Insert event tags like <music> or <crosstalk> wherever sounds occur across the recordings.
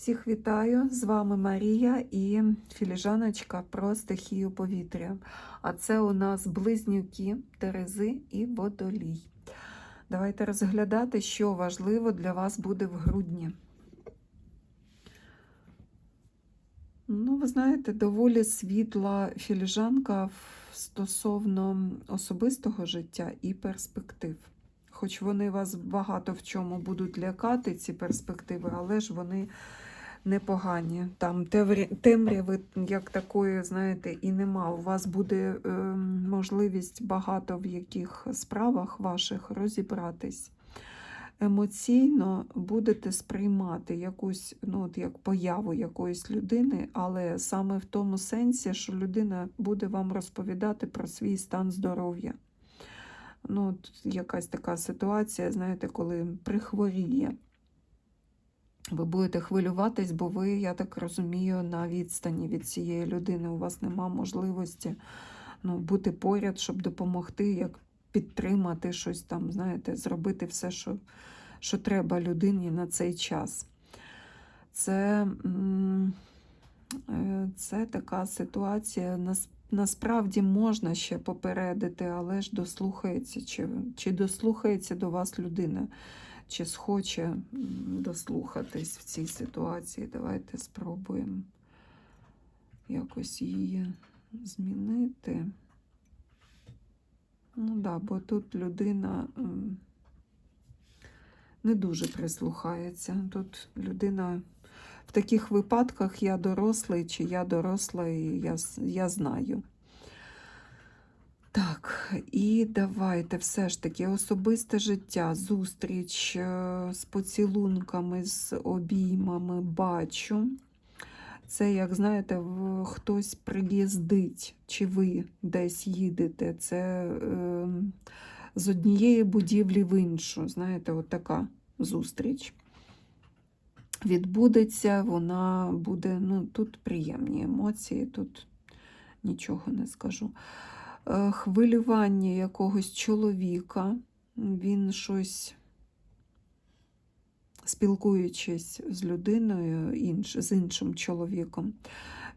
Всіх вітаю! З вами Марія і філіжаночка про стихію повітря. А це у нас близнюки, Терези і водолій. Давайте розглядати, що важливо для вас буде в грудні. Ну, ви знаєте, доволі світла філіжанка стосовно особистого життя і перспектив. Хоч вони вас багато в чому будуть лякати, ці перспективи, але ж вони непогані. Там темряви як такої, знаєте, і нема. У вас буде е, можливість багато в яких справах ваших розібратись. Емоційно будете сприймати якусь, ну, от як появу якоїсь людини, але саме в тому сенсі, що людина буде вам розповідати про свій стан здоров'я. Ну, от якась така ситуація, знаєте, коли прихворіє. Ви будете хвилюватись, бо ви, я так розумію, на відстані від цієї людини. У вас нема можливості ну, бути поряд, щоб допомогти, як підтримати щось там, знаєте, зробити все, що, що треба людині на цей час. Це, е, це така ситуація. Насправді можна ще попередити, але ж дослухається, чи, чи дослухається до вас людина, чи схоче дослухатись в цій ситуації. Давайте спробуємо якось її змінити. Ну да, бо тут людина не дуже прислухається. Тут людина в таких випадках я дорослий чи я доросла, і я, я знаю. Так, і давайте все ж таки особисте життя, зустріч е, з поцілунками, з обіймами бачу. Це, як знаєте, хтось приїздить, чи ви десь їдете. Це е, з однієї будівлі в іншу. Знаєте, от така зустріч. Відбудеться, вона буде, ну, тут приємні емоції, тут нічого не скажу. Е, Хвилювання якогось чоловіка, він щось спілкуючись з людиною, інш, з іншим чоловіком,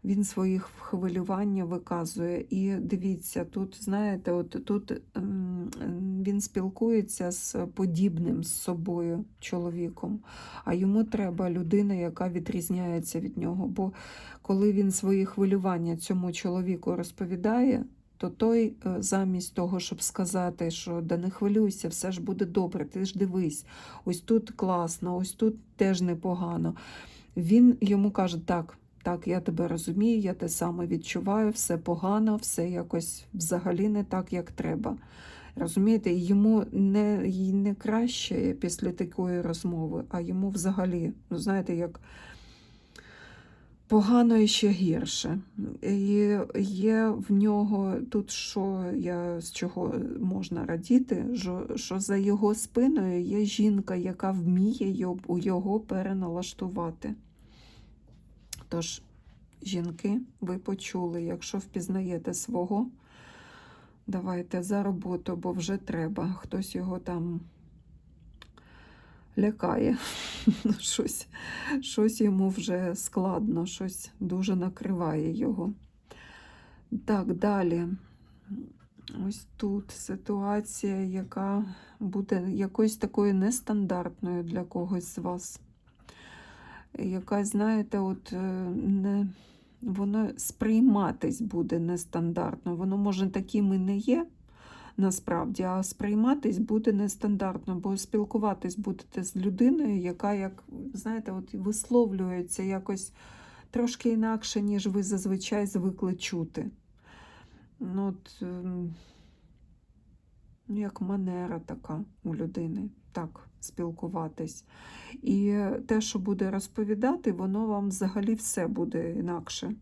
він свої хвилювання виказує. І дивіться, тут, знаєте, от тут ем, він спілкується з подібним з собою чоловіком, а йому треба людина, яка відрізняється від нього. Бо коли він свої хвилювання цьому чоловіку розповідає, то той е, замість того, щоб сказати, що да не хвилюйся, все ж буде добре, ти ж дивись, ось тут класно, ось тут теж непогано. Він йому каже: так, так, я тебе розумію, я те саме відчуваю, все погано, все якось взагалі не так, як треба. Розумієте, йому не, не краще після такої розмови, а йому взагалі, ну знаєте, як погано і ще гірше. І є в нього тут, що я з чого можна радіти, що, за його спиною є жінка, яка вміє його переналаштувати. Тож, жінки, ви почули, якщо впізнаєте свого, давайте за роботу, бо вже треба. Хтось його там лякає. <laughs> щось, щось йому вже складно, щось дуже накриває його. Так, далі. Ось тут ситуація, яка буде якоюсь такою нестандартною для когось з вас. Якась, знаєте, от е, не, воно сприйматись буде нестандартно. Воно, може, таким і не є насправді, а сприйматись буде нестандартно, бо спілкуватись будете з людиною, яка, як, знаєте, от висловлюється якось трошки інакше, ніж ви зазвичай звикли чути. Ну, от, ем, ну, як манера така у людини, так, спілкуватись. І те, що буде розповідати, воно вам взагалі все буде інакше.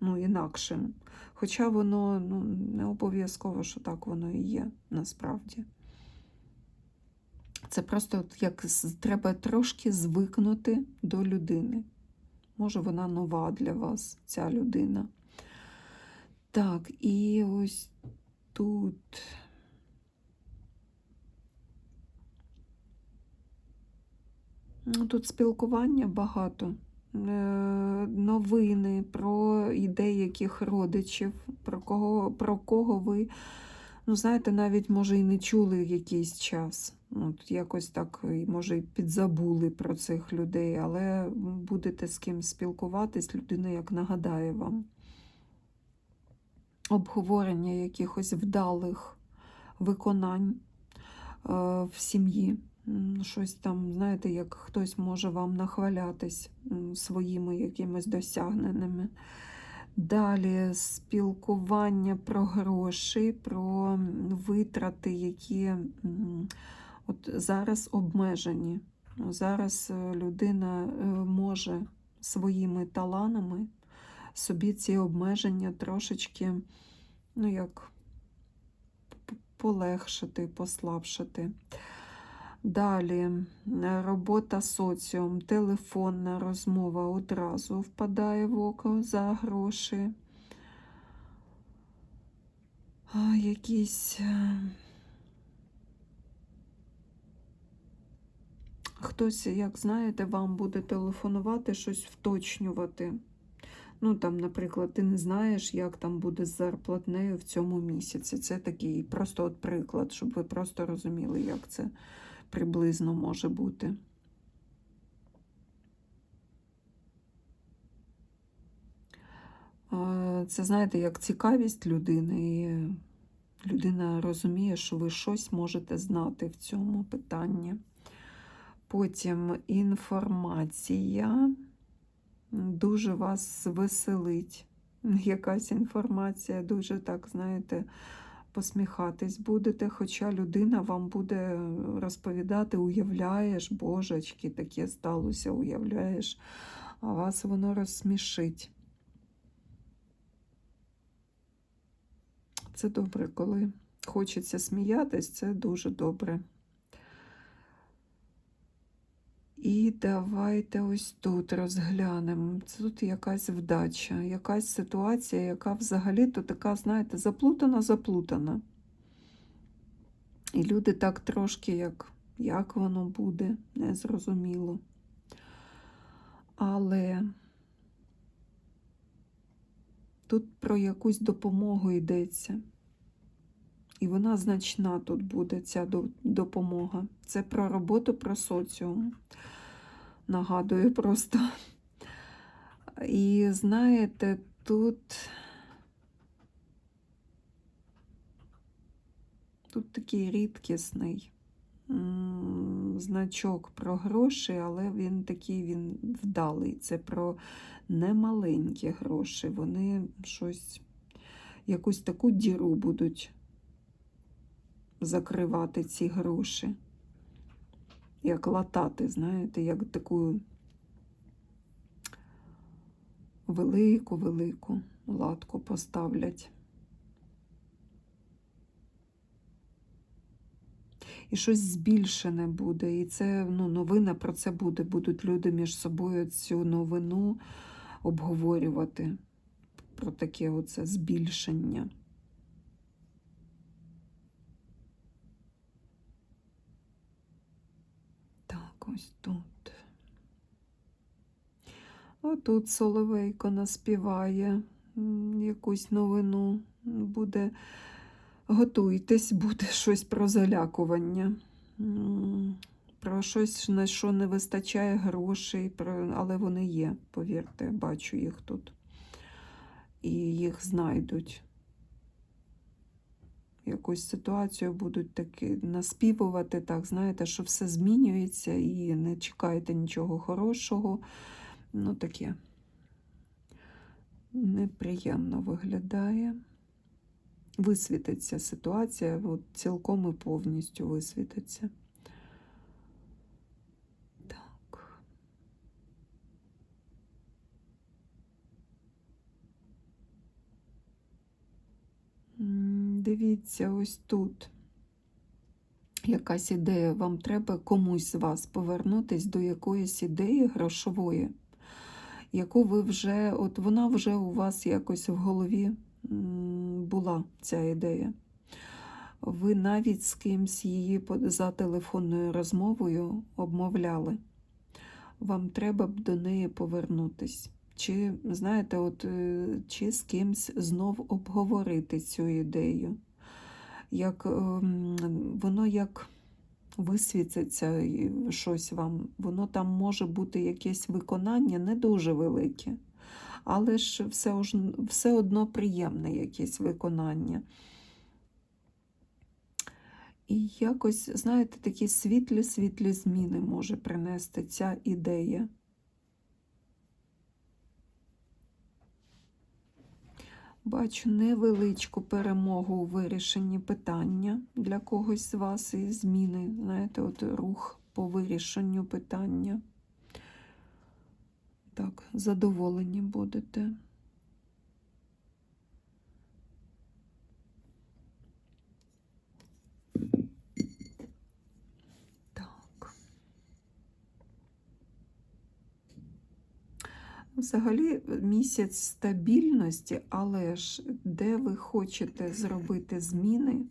Ну, інакшим. Хоча воно ну, не обов'язково, що так воно і є насправді. Це просто як треба трошки звикнути до людини. Може, вона нова для вас, ця людина. Так, і ось тут. Ну, Тут спілкування багато. Новини про деяких родичів, про кого, про кого ви, ну, знаєте, навіть, може, і не чули якийсь час. От якось так, може, і підзабули про цих людей, але будете з ким спілкуватись, людина як нагадає вам. Обговорення якихось вдалих виконань е, в сім'ї. Щось там, знаєте, як хтось може вам нахвалятись своїми якимись досягненнями. Далі спілкування про гроші, про витрати, які от зараз обмежені. Зараз е, людина е, може своїми таланами собі ці обмеження трошечки, ну як, полегшити, послабшити. Далі е, робота соціум, телефонна розмова одразу впадає в око за гроші. Якісь. е, Хтось, як знаєте, вам буде телефонувати, щось вточнювати. Ну, там, наприклад, ти не знаєш, як там буде з зарплатнею в цьому місяці. Це такий просто от приклад, щоб ви просто розуміли, як це приблизно може бути. Це, знаєте, як цікавість людини, і людина розуміє, що ви щось можете знати в цьому питанні. Потім інформація дуже вас веселить. Якась інформація, дуже так, знаєте, посміхатись будете, хоча людина вам буде розповідати, уявляєш, божечки, таке сталося, уявляєш, а вас воно розсмішить. Це добре, коли хочеться сміятись, це дуже добре. І давайте ось тут розглянемо. Це Тут якась вдача, якась ситуація, яка взагалі-то така, знаєте, заплутана, заплутана. І люди так трошки, як, як воно буде, незрозуміло. Але тут про якусь допомогу йдеться. І вона значна тут буде, ця допомога. Це про роботу, про соціум. Нагадую просто. І знаєте, тут. Тут такий рідкісний значок про гроші, але він такий він вдалий. Це про немаленькі гроші. Вони щось, якусь таку діру будуть закривати ці гроші. Як латати, знаєте, як таку велику-велику латку поставлять. І щось збільшене буде. І це ну, новина про це буде. Будуть люди між собою цю новину обговорювати про таке оце збільшення. Так, ось тут. Отут Соловейко наспіває якусь новину. Буде, готуйтесь, буде щось про залякування. Про щось, на що не вистачає грошей, але вони є, повірте, бачу їх тут. І їх знайдуть. Якусь ситуацію будуть таки наспівувати, так, знаєте, що все змінюється і не чекайте нічого хорошого. Ну, таке неприємно виглядає. Висвітиться ситуація, от цілком і повністю висвітиться. Так. М, ось тут якась ідея. Вам треба комусь з вас повернутись до якоїсь ідеї грошової, яку ви вже, от вона вже у вас якось в голові була, ця ідея. Ви навіть з кимсь її за телефонною розмовою обмовляли. вам треба б до неї повернутись. Чи, знаєте, от, е, чи з кимсь знов обговорити цю ідею. Як, ем, воно як висвітиться щось вам, воно там може бути якесь виконання не дуже велике, але ж все, все одно приємне якесь виконання. І якось, знаєте, такі світлі-світлі зміни може принести ця ідея. Бачу невеличку перемогу у вирішенні питання для когось з вас і зміни, знаєте, от рух по вирішенню питання. Так, задоволені будете. Так. Взагалі місяць стабільності, але ж де ви хочете зробити зміни,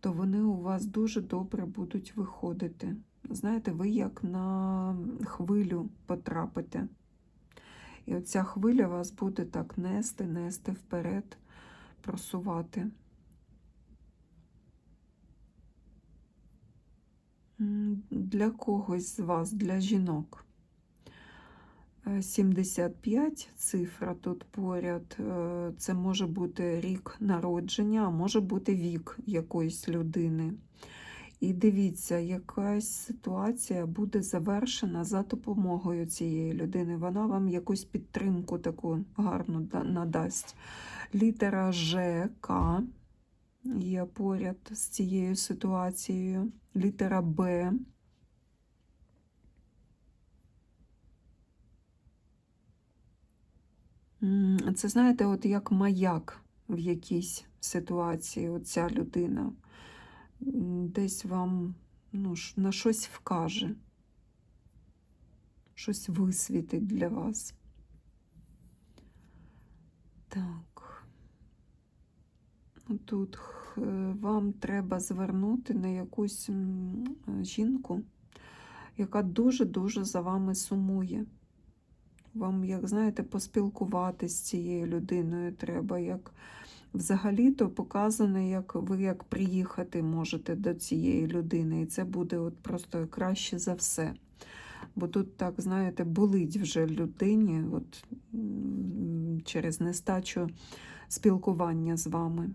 то вони у вас дуже добре будуть виходити. Знаєте, ви як на хвилю потрапите. І оця хвиля вас буде так нести, нести вперед, просувати. Для когось з вас, для жінок. Е, 75 цифра тут поряд. Е, Це може бути рік народження, а може бути вік якоїсь людини. І дивіться, якась ситуація буде завершена за допомогою цієї людини. Вона вам якусь підтримку таку гарну надасть. Літера Ж, є поряд з цією ситуацією. Літера Б. Це, знаєте, от як маяк в якійсь ситуації, оця людина десь вам ну, на щось вкаже, щось висвітить для вас. Так. Тут е, вам треба звернути на якусь жінку, яка дуже-дуже за вами сумує. Вам, як знаєте, поспілкуватись з цією людиною треба, як взагалі-то показано, як ви як приїхати можете до цієї людини. І це буде от просто краще за все. Бо тут, так, знаєте, болить вже людині от, через нестачу спілкування з вами.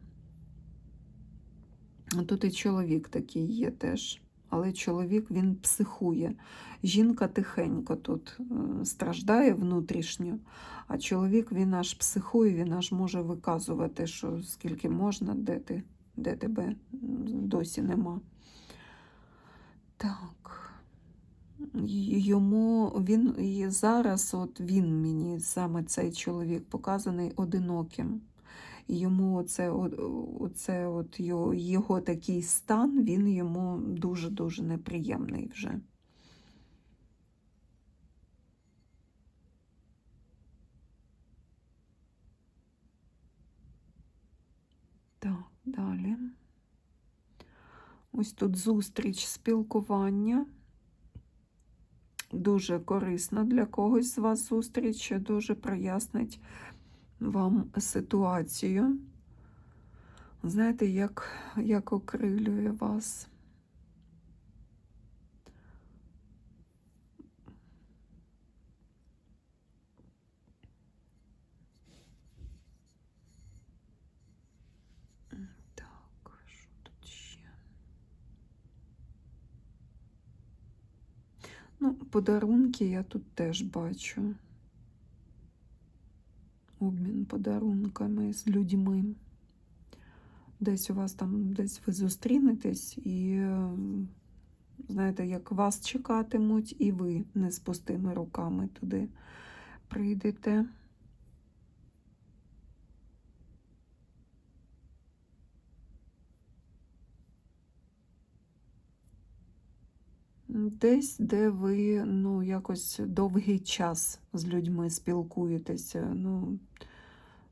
Тут і чоловік такий є теж. Але чоловік він психує. Жінка тихенько тут е, страждає внутрішньо, а чоловік він аж психує, він аж може виказувати, що скільки можна, де ти, де тебе досі нема. Так. Йому він і зараз, от він мені, саме цей чоловік, показаний одиноким. Йому оце, оце от його, його такий стан, він йому дуже-дуже неприємний вже. Так, далі. Ось тут зустріч, спілкування. Дуже корисна для когось з вас зустріч, дуже прояснить вам ситуацію. Знаєте, як, як окрилює вас. Ну, подарунки я тут теж бачу. Обмін подарунками з людьми. Десь у вас там, десь ви зустрінетесь, і е, знаєте, як вас чекатимуть, і ви не з пустими руками туди прийдете. Десь, де ви ну, якось довгий час з людьми спілкуєтеся. Ну,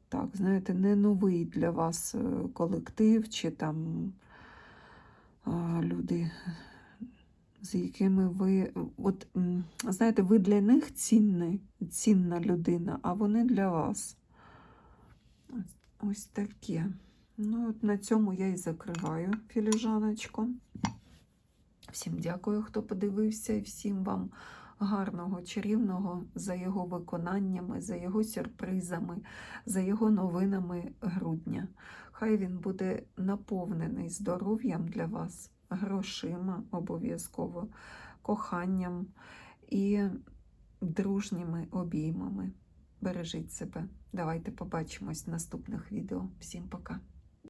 так, знаєте, не новий для вас е, колектив, чи там люди з якими ви, от, знаєте, ви для них цінні, цінна людина, а вони для вас. Ось таке. Ну, от на цьому я і закриваю філіжаночку. Всім дякую, хто подивився, і всім вам гарного, чарівного за його виконаннями, за його сюрпризами, за його новинами грудня. Хай він буде наповнений здоров'ям для вас, грошима обов'язково, коханням і дружніми обіймами. Бережіть себе. Давайте побачимось в наступних відео. Всім пока!